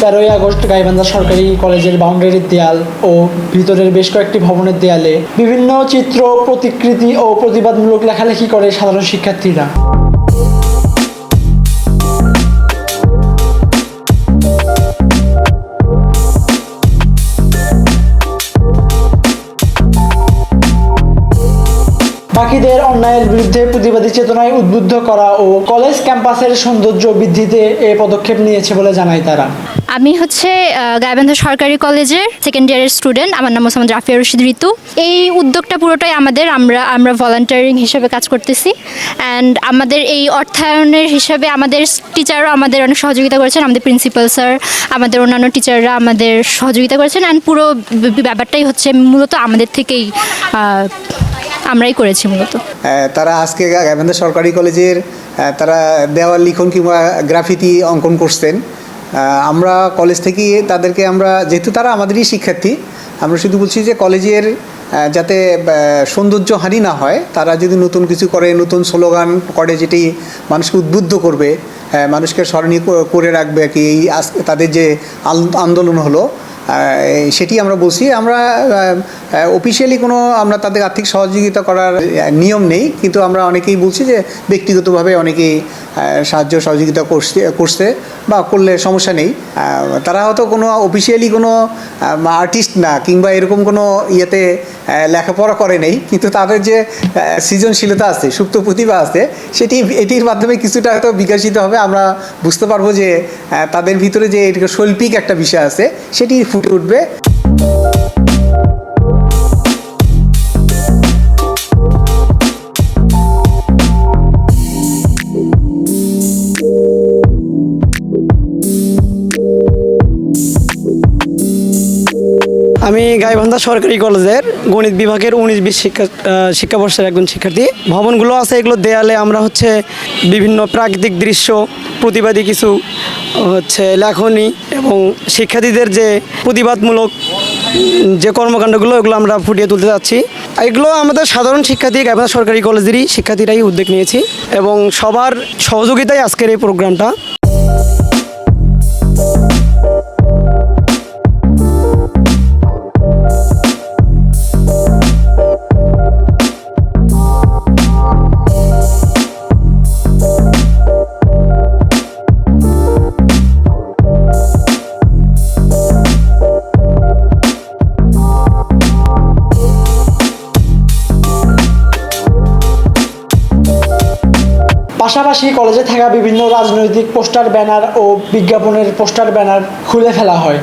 তেরোই আগস্ট গাইবান্ধা সরকারি কলেজের বাউন্ডারির দেয়াল ও ভিতরের বেশ কয়েকটি ভবনের দেয়ালে বিভিন্ন চিত্র, প্রতিকৃতি ও প্রতিবাদমূলক লেখালেখি করে সাধারণ শিক্ষার্থীরা। বাকিদের অন্যায়ের বিরুদ্ধে প্রতিবাদী চেতনায় উদ্বুদ্ধ করা ও কলেজ ক্যাম্পাসের সৌন্দর্য বৃদ্ধিতে এ পদক্ষেপ নিয়েছে বলে জানায় তারা। আমি হচ্ছে আহ, গাইবান্ধা সরকারি কলেজের সেকেন্ড ইয়ারের স্টুডেন্ট আমার নাম মোসাম্মদ রাফিয়া রশিদ ঋতু। এই উদ্যোগটা পুরোটাই আমাদের আমরা আমরা ভলান্টিয়ারিং হিসেবে কাজ করতেছি। অ্যান্ড আমাদের এই অর্থায়নের হিসাবে আমাদের টিচাররা আমাদের অনেক সহযোগিতা করেছেন। আমাদের প্রিন্সিপাল স্যার আমাদের অন্যান্য টিচাররা আমাদের সহযোগিতা করেছেন। অ্যান্ড পুরো ব্যাপারটাই হচ্ছে মূলত আমাদের থেকেই আমরাই করেছি মূলত। তারা আজকে গাইবান্ধা সরকারি কলেজের তারা দেওয়াল লিখন কিংবা গ্রাফিতি অঙ্কন করছেন। আমরা কলেজ থেকে তাদেরকে আমরা, যেহেতু তারা আমাদেরই শিক্ষার্থী, আমরা শুধু বলছি যে কলেজের যাতে সৌন্দর্য হানি না হয়, তারা যদি নতুন কিছু করে, নতুন স্লোগান করে, যেটি মানুষকে উদ্বুদ্ধ করবে মানুষকে স্মরণীয় করে রাখবে কি এই তাদের যে আন্দোলন হলো সেটি আমরা বলছি। আমরা অফিসিয়ালি কোনো আমরা তাদের আর্থিক সহযোগিতা করার নিয়ম নেই, কিন্তু আমরা অনেকেই বলছি যে ব্যক্তিগতভাবে অনেকেই সাহায্য সহযোগিতা করছে করছে বা করলে সমস্যা নেই। তারা হয়তো কোনো অফিসিয়ালি কোনো আর্টিস্ট না, কিংবা এরকম কোনো ইয়েতে লেখাপড়া করে নেই, কিন্তু তাদের যে সৃজনশীলতা আছে, সুপ্ত প্রতিভা আছে, সেটি, এটির মাধ্যমে কিছুটা হয়তো বিকশিত হবে। আমরা বুঝতে পারব যে তাদের ভিতরে যে শৈল্পিক একটা বিষয় আছে সেটি ফুটে উঠবে। আমি গাইবান্ধা সরকারি কলেজের গণিত বিভাগের উনিশ বিশ শিক্ষা শিক্ষাবর্ষের একজন শিক্ষার্থী। ভবনগুলো আছে এগুলো দেয়ালে আমরা হচ্ছে বিভিন্ন প্রাকৃতিক দৃশ্য, প্রতিবাদী কিছু হচ্ছে লেখনী এবং শিক্ষার্থীদের যে প্রতিবাদমূলক যে কর্মকাণ্ডগুলো, এগুলো আমরা ফুটিয়ে তুলতে যাচ্ছি। এগুলো আমাদের সাধারণ শিক্ষার্থী, গাইবান্ধা সরকারি কলেজেরই শিক্ষার্থীরাই উদ্যোগ নিয়েছি এবং সবার সহযোগিতায় আজকের এই প্রোগ্রামটা। পাশাপাশি কলেজে থাকা বিভিন্ন রাজনৈতিক পোস্টার ব্যানার ও বিজ্ঞাপনের পোস্টার ব্যানার খুলে ফেলা হয়।